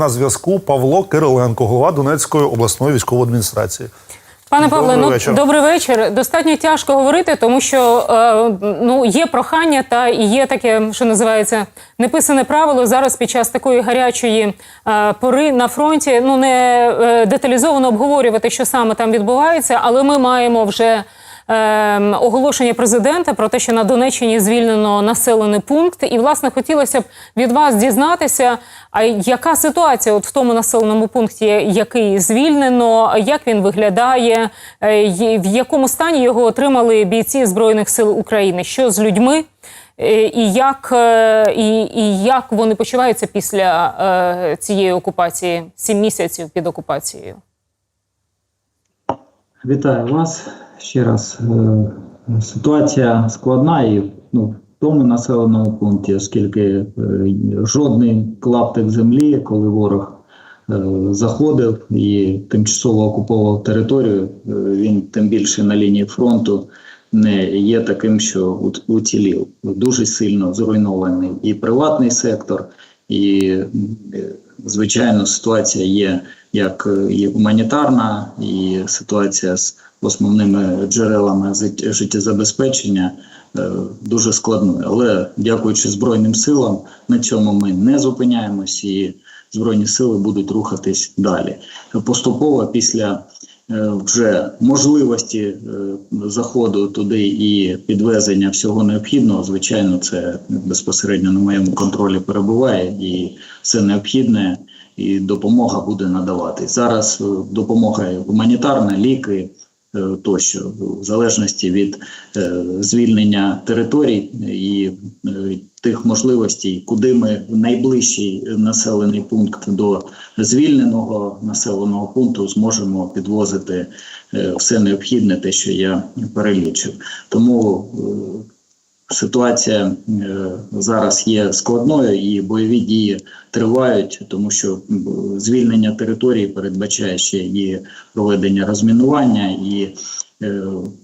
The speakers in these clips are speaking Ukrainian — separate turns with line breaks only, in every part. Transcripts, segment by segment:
на зв'язку Павло Кириленко, голова Донецької обласної військової адміністрації.
Пане Павле,
Добрий
ну
вечір.
добрий вечір. Достатньо тяжко говорити, тому що е, ну є прохання та і є таке, що називається неписане правило. Зараз під час такої гарячої е, пори на фронті ну не е, деталізовано обговорювати, що саме там відбувається, але ми маємо вже. Е, Оголошення президента про те, що на Донеччині звільнено населений пункт, і власне хотілося б від вас дізнатися, а яка ситуація от в тому населеному пункті, який звільнено, як він виглядає, е, в якому стані його отримали бійці збройних сил України? Що з людьми, е, і як, е, і, і як вони почуваються після е, цієї окупації, сім місяців під окупацією?
Вітаю вас ще раз. Е, Ситуація складна і ну, в тому населеному пункті, оскільки е, жодний клаптик землі, коли ворог е, заходив і тимчасово окуповував територію, він тим більше на лінії фронту не є таким, що уцілів. Дуже сильно зруйнований і приватний сектор, і звичайно ситуація є як е, і гуманітарна, і ситуація з основними джерелами життєзабезпечення е, дуже складною. Але дякуючи Збройним силам, на цьому ми не зупиняємось і Збройні сили будуть рухатись далі. Поступово після е, вже можливості е, заходу туди і підвезення всього необхідного, звичайно, це безпосередньо на моєму контролі перебуває і все необхідне, і допомога буде надаватись. Зараз е, допомога гуманітарна, ліки. е, Тощо, в залежності від е, звільнення територій і тих можливостей, куди ми в найближчий населений пункт до звільненого населеного пункту зможемо підвозити все необхідне, те, що я перелічив. Тому ситуація е, зараз є складною і бойові дії тривають, тому що звільнення території передбачає ще і проведення розмінування і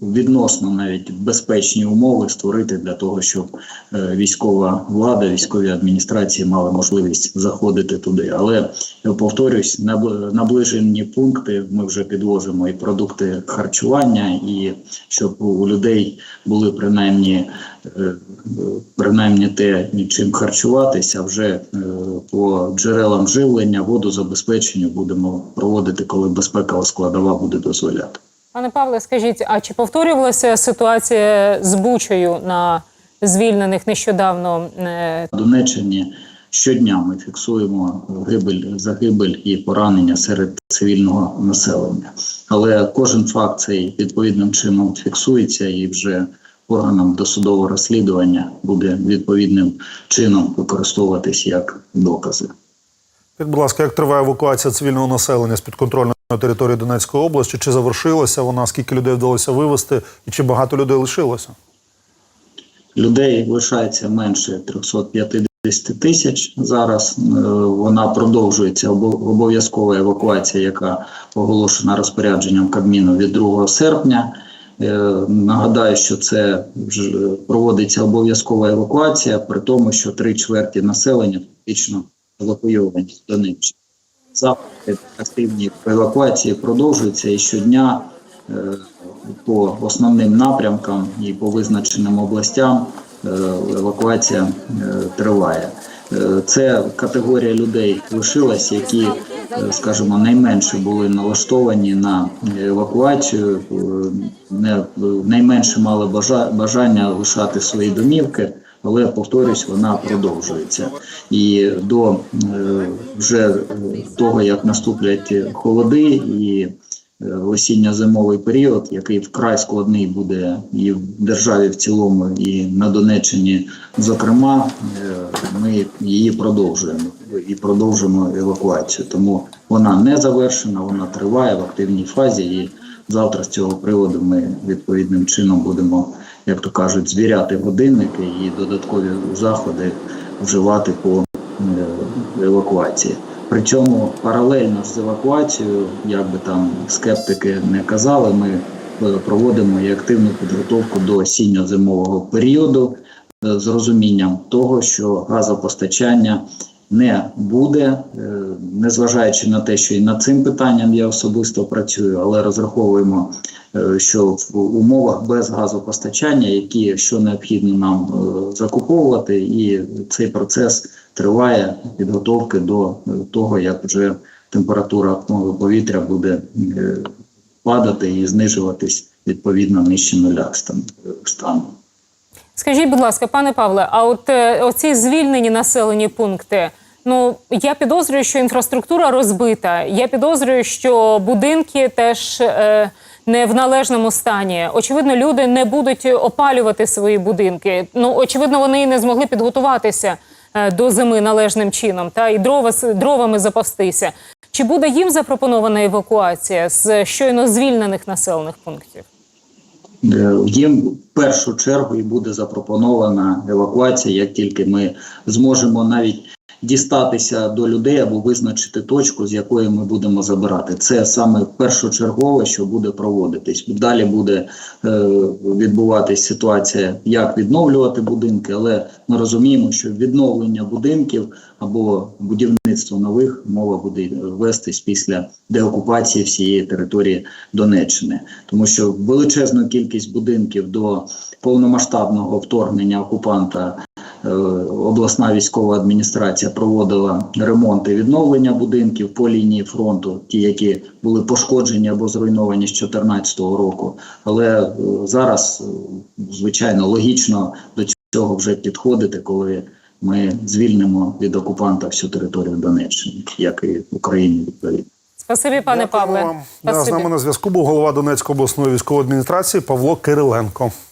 відносно навіть безпечні умови створити для того, щоб е, військова влада, військові адміністрації мали можливість заходити туди. Але повторюсь, наб- наближені пункти ми вже підвозимо і продукти харчування, і щоб у людей були принаймні е, принаймні те, чим харчуватися, вже е, по джерелам живлення, водозабезпеченню будемо проводити, коли безпекова складова буде дозволяти.
Пане Павле, скажіть, а чи повторювалася ситуація з Бучею на звільнених нещодавно? е,
На Донеччині щодня ми фіксуємо гибель, загибель і поранення серед цивільного населення. Але кожен факт цей відповідним чином фіксується і вже органам досудового розслідування буде відповідним чином використовуватись як докази.
Будь ласка, як триває евакуація цивільного населення з підконтрольної території Донецької області? Чи завершилася вона? Скільки людей вдалося вивезти, і чи багато людей лишилося?
Людей лишається менше 350 тисяч зараз. Е, Вона продовжується обов'язкова евакуація, яка оголошена розпорядженням Кабміну від 2 серпня. Е, Нагадаю, що це проводиться обов'язкова евакуація, при тому, що три чверті населення фактично евакуйовані з Донеччини. Заходи активні по евакуації продовжуються і щодня е, по основним напрямкам і по визначеним областям е, евакуація е, триває. Це категорія людей лишилась, які, скажімо, найменше були налаштовані на евакуацію, найменше мали бажання лишати свої домівки. Але повторюсь, вона продовжується. І до е, вже того, як наступлять холоди і е, осінньо-зимовий період, який вкрай складний буде і в державі в цілому, і на Донеччині, зокрема, е, ми її продовжуємо і продовжуємо евакуацію. Тому вона не завершена, вона триває в активній фазі. І завтра з цього приводу ми відповідним чином будемо, як то кажуть, звіряти годинники і додаткові заходи вживати по е, евакуації. Причому паралельно з евакуацією, як би там скептики не казали, ми е, проводимо і активну підготовку до осінньо-зимового періоду е, з розумінням того, що газопостачання не буде, е, незважаючи на те, що і над цим питанням я особисто працюю, але розраховуємо, е, що в умовах без газопостачання, які що необхідно нам е, закуповувати, і цей процес триває підготовки до того, як вже температура повітря буде падати і знижуватись відповідно нижче нуля стан- стану.
Скажіть, будь ласка, пане Павле, а от е, оці звільнені населені пункти. Ну я підозрюю, що інфраструктура розбита. Я підозрюю, що будинки теж е, не в належному стані. Очевидно, люди не будуть опалювати свої будинки. Ну очевидно, вони і не змогли підготуватися е, до зими належним чином, та і дрова дровами запастися. Чи буде їм запропонована евакуація з щойно звільнених населених пунктів?
Е, Їм в першу чергу і буде запропонована евакуація, як тільки ми зможемо навіть дістатися до людей або визначити точку, з якої ми будемо забирати. Це саме першочергове, що буде проводитись. Далі буде е, відбуватись ситуація, як відновлювати будинки, але ми розуміємо, що відновлення будинків або будівництво нових мова буде вестись після деокупації всієї території Донеччини, тому що величезну кількість будинків до повномасштабного вторгнення окупанта обласна військова адміністрація проводила ремонт і відновлення будинків по лінії фронту, ті, які були пошкоджені або зруйновані з 2014 року. Але е, зараз, е, звичайно, логічно до цього вже підходити, коли ми звільнимо від окупанта всю територію Донеччини, як і Україні відповідно.
Спасибі, пане
Дякуємо
Павле.
вам. Да, з нами на зв'язку був голова Донецької обласної військової адміністрації Павло Кириленко.